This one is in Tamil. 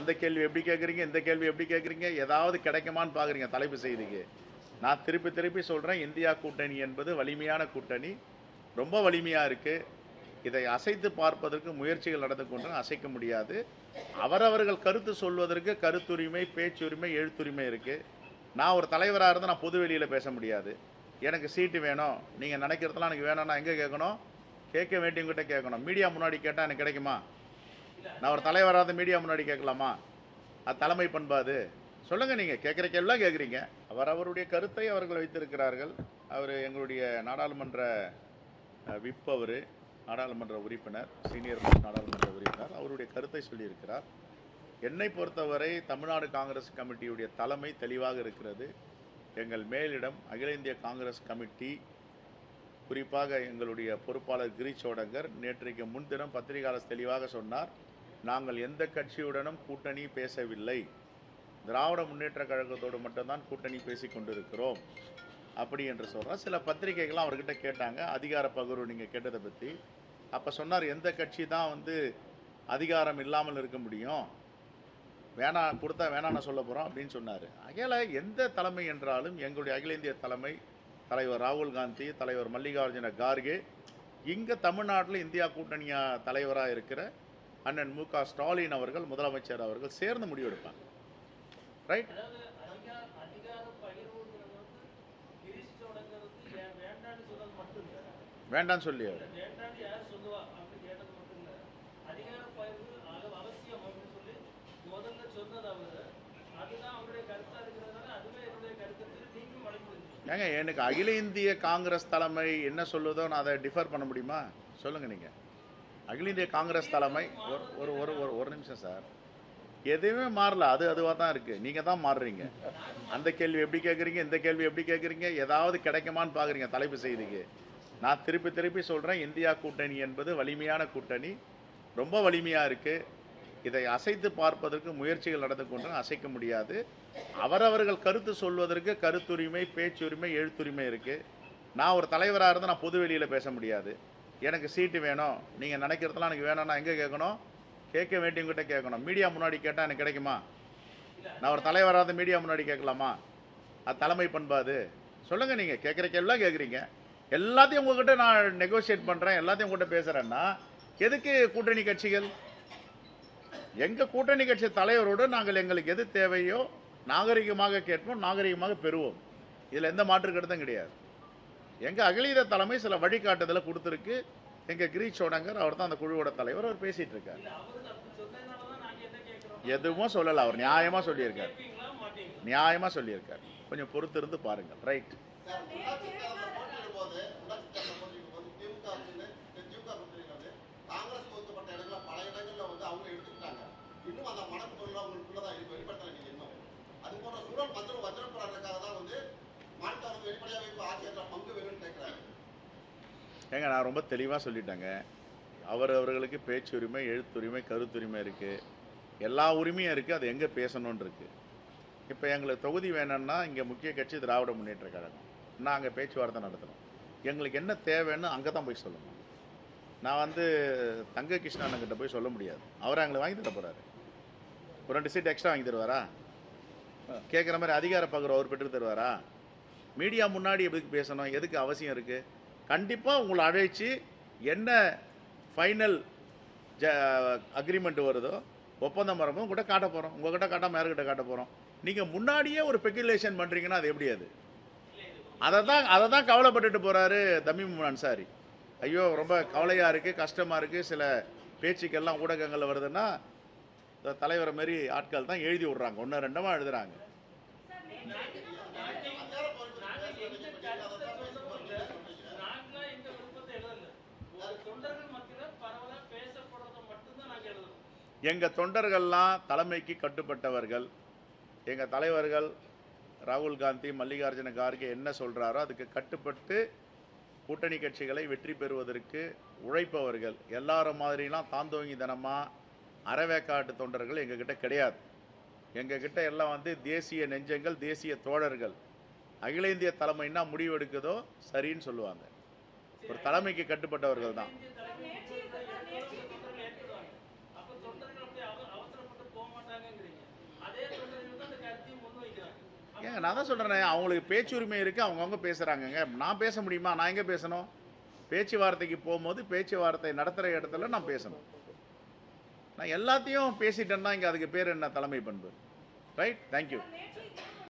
அந்த கேள்வி எப்படி கேட்குறீங்க இந்த கேள்வி எப்படி கேட்குறீங்க ஏதாவது கிடைக்குமான்னு பார்க்குறீங்க தலைப்பு செய்திக்கு. நான் திருப்பி திருப்பி சொல்கிறேன் இந்தியா கூட்டணி என்பது வலிமையான கூட்டணி. ரொம்ப வலிமையாக இருக்குது இதை அசைத்து பார்ப்பதற்கு முயற்சிகள் நடந்து கொண்டு அசைக்க முடியாது. அவரவர்கள் கருத்து சொல்வதற்கு கருத்துரிமை பேச்சுரிமை எழுத்துரிமை இருக்குது நான் ஒரு தலைவராக இருந்து நான் பொது வெளியில் பேச முடியாது. எனக்கு சீட்டு வேணும். நீங்கள் நினைக்கிறதெல்லாம் எனக்கு வேணும்னா எங்கே கேட்கணும்? கேட்க வேண்டியவங்ககிட்ட கேட்கணும். மீடியா முன்னாடி கேட்டால் எனக்கு கிடைக்குமா? நான் ஒரு தலைவராக மீடியா முன்னாடி கேட்கலாமா? அது தலைமை பண்பாது சொல்லுங்கள் நீங்கள் கேட்குற கேள்விலாம் கேட்குறீங்க. அவர் அவருடைய கருத்தை அவர்கள் வைத்திருக்கிறார்கள். அவர் எங்களுடைய நாடாளுமன்ற விப் அவர் நாடாளுமன்ற உறுப்பினர் சீனியர் நாடாளுமன்ற உறுப்பினர் அவருடைய கருத்தை சொல்லியிருக்கிறார். என்னை பொறுத்தவரை தமிழ்நாடு காங்கிரஸ் கமிட்டியுடைய தலைமை தெளிவாக இருக்கிறது. எங்கள் மேலிடம் அகில இந்திய காங்கிரஸ் கமிட்டி குறிப்பாக எங்களுடைய பொறுப்பாளர் கிரீஷ் சோடங்கர் நேற்றைக்கு முன்தினம் பத்திரிகையாளர் தெளிவாக சொன்னார். நாங்கள் எந்த கட்சியுடனும் கூட்டணி பேசவில்லை. திராவிட முன்னேற்ற கழகத்தோடு மட்டும்தான் கூட்டணி பேசிக் கொண்டிருக்கிறோம். அப்படி என்று சொல்கிறோம் சில பத்திரிகைகள்லாம் அவர்கிட்ட கேட்டாங்க. அதிகார பகிர்வு நீங்கள் கேட்டதை பற்றி அப்போ சொன்னார் எந்த கட்சி தான் வந்து அதிகாரம் இல்லாமல் இருக்க முடியும்? வேணாம் கொடுத்தா வேணாம்னு சொல்ல போகிறோம் அப்படின்னு சொன்னார். அகில எந்த தலைமை என்றாலும் எங்களுடைய அகில இந்திய தலைமை தலைவர் ராகுல் காந்தி தலைவர் மல்லிகார்ஜுன கார்கே இங்கே தமிழ்நாட்டில் இந்தியா கூட்டணியா தலைவராக இருக்கிற அண்ணன் மு க. ஸ்டாலின் அவர்கள் முதலமைச்சர் அவர்கள் சேர்ந்து முடிவெடுப்பாங்க. ரைட் வேண்டான்னு சொல்லி ஏங்க எனக்கு அகில இந்திய காங்கிரஸ் தலைமை என்ன சொல்லுதோ நான் அதை டிஃபர் பண்ண முடியுமா? சொல்லுங்க நீங்கள் அகில இந்திய காங்கிரஸ் தலைமை ஒரு ஒரு ஒரு ஒரு ஒரு நிமிஷம் சார். எதுவுமே மாறல. அது அதுவாக தான் இருக்குது நீங்கள் தான் மாறுறீங்க. அந்த கேள்வி எப்படி கேட்குறீங்க இந்த கேள்வி எப்படி கேட்குறீங்க ஏதாவது கிடைக்குமான்னு பார்க்குறீங்க தலைப்பு செய்திக்கு. நான் திருப்பி திருப்பி சொல்கிறேன் இந்தியா கூட்டணி என்பது வலிமையான கூட்டணி. ரொம்ப வலிமையாக இருக்குது இதை அசைத்து பார்ப்பதற்கு முயற்சிகள் நடந்து கொண்டு அசைக்க முடியாது. அவரவர்கள் கருத்து சொல்வதற்கு கருத்துரிமை பேச்சுரிமை எழுத்துரிமை இருக்குது நான் ஒரு தலைவராக இருந்து நான் பொது வெளியில் பேச முடியாது. எனக்கு சீட்டு வேணும். நீங்கள் நினைக்கிறதெல்லாம் எனக்கு வேணும்னா எங்கே கேட்கணும்? கேட்க வேண்டியவங்ககிட்ட கேட்கணும். மீடியா முன்னாடி கேட்டால் எனக்கு கிடைக்குமா? நான் ஒரு தலைவராக மீடியா முன்னாடி கேட்கலாமா? அது தலைமை பண்பாது சொல்லுங்கள் நீங்கள் கேட்குற கேள்விலாம் கேட்குறீங்க. எல்லாத்தையும் உங்ககிட்ட நான் நெகோசியேட் பண்ணுறேன் எல்லாத்தையும் உங்கள்கிட்ட பேசுகிறேன்னா எதுக்கு கூட்டணி கட்சிகள்? எங்கள் கூட்டணி கட்சி தலைவரோடு நாங்கள் எங்களுக்கு எது தேவையோ நாகரிகமாக கேட்போம் நாகரிகமாக பெறுவோம். இதில் எந்த மாற்று கருத்தும் கிடையாது. எங்கள் அகிலீத தலைமை சில வழிகாட்டுதலை கொடுத்துருக்கு. எங்கள் கிரீஷ் சோடங்கர் அவர் தான் அந்த குழுவோட தலைவர். அவர் பேசிகிட்டு இருக்கார். எதுவும் சொல்லலை. அவர் நியாயமாக சொல்லியிருக்கார். நியாயமாக சொல்லியிருக்கார். கொஞ்சம் பொறுத்திருந்து பாருங்கள். ரைட். அது போன்ற சூழல் தான் வந்து மாநில அரசு வெளிப்படையாக இப்போ ஆட்சியற்ற பங்கு ஏங்க நான் ரொம்ப தெளிவாக சொல்லிட்டேங்க. அவர் அவர்களுக்கு பேச்சுரிமை எழுத்துரிமை கருத்துரிமை இருக்குது எல்லா உரிமையும் இருக்குது அது எங்கே பேசணும்னு இருக்குது இப்போ எங்களுக்கு தொகுதி வேணும்னா இங்கே முக்கிய கட்சி திராவிட முன்னேற்ற கழகம். நாங்கள் பேச்சுவார்த்தை நடத்துகிறோம் எங்களுக்கு என்ன தேவைன்னு அங்கே தான் போய் சொல்லணும். நான் வந்து தங்க கிருஷ்ணன்கிட்ட போய் சொல்ல முடியாது. அவரை எங்களுக்கு வாங்கி தர போகிறாரு ஒரு ரெண்டு சீட் எக்ஸ்ட்ரா வாங்கி தருவாரா? கேட்குற மாதிரி அதிகார பகிர்வு அவர் பெற்று தருவாரா? மீடியா முன்னாடி எதுக்கு பேசணும்? எதுக்கு அவசியம் இருக்குது கண்டிப்பாக உங்களை அழைச்சி என்ன ஃபைனல் ஜ அக்ரிமெண்ட் வருதோ ஒப்பந்தம் வரும்போது உங்கள்கிட்ட காட்ட போகிறோம் உங்கள்கிட்ட காட்டாமல் யாருக்கிட்ட காட்ட போகிறோம் நீங்கள் முன்னாடியே ஒரு ஸ்பெக்குலேஷன் பண்ணுறீங்கன்னா அது எப்படி அது? அதை தான் அதை தான் கவலைப்பட்டுட்டு போகிறாரு தமீம் அன்சாரி ஐயோ ரொம்ப கவலையாக இருக்குது கஷ்டமாக இருக்குது சில பேச்சுக்கெல்லாம் ஊடகங்களில் வருதுன்னா தலைவரை மாரி ஆட்கள் தான் எழுதி விட்றாங்க. ஒன்று ரெண்டமாக எழுதுகிறாங்க நாங்களா எங்க விருப்பத்தை எழுதல ஒரு தொண்டர்கள் மத்தியில பரவலா பேசப்படுறதை மட்டும்தான் நாங்க எழுதுறோம் எங்கள் தொண்டர்கள்லாம் தலைமைக்கு கட்டுப்பட்டவர்கள். எங்கள் தலைவர்கள் ராகுல் காந்தி மல்லிகார்ஜுன கார்கே என்ன சொல்கிறாரோ அதுக்கு கட்டுப்பட்டு கூட்டணி கட்சிகளை வெற்றி பெறுவதற்கு உழைப்பவர்கள். எல்லாரும் மாதிரிலாம் தாந்தோங்கி தனமாக அறவேக்காட்டு தொண்டர்கள் எங்ககிட்ட கிடையாது. எங்ககிட்ட எல்லாம் வந்து தேசிய நெஞ்சங்கள் தேசிய தோழர்கள். அகில இந்திய தலைமைன்னா முடிவெடுக்குதோ சரின்னு சொல்லுவாங்க. ஒரு தலைமைக்கு கட்டுப்பட்டவர்கள் தான் இந்திய தலைமை தொண்டர்கள் ஏற்றுடுவாங்க அப்ப தொண்டர்கள் அப்படி அவ- அவசரப்பட்டு போக மாட்டாங்க ஏங்க நான் தான் சொல்கிறேன் அவங்களுக்கு பேச்சுரிமை இருக்குது அவங்கவுங்க பேசுகிறாங்கங்க நான் பேச முடியுமா? நான் எங்கே பேசணும்? பேச்சுவார்த்தைக்கு போகும்போது பேச்சுவார்த்தை நடத்துகிற இடத்துல நான் பேசணும். நான் எல்லாத்தையும் பேசிட்டேன்னா இங்கே அதுக்கு பேர் என்ன? தலைமை பண்பு. Right thank you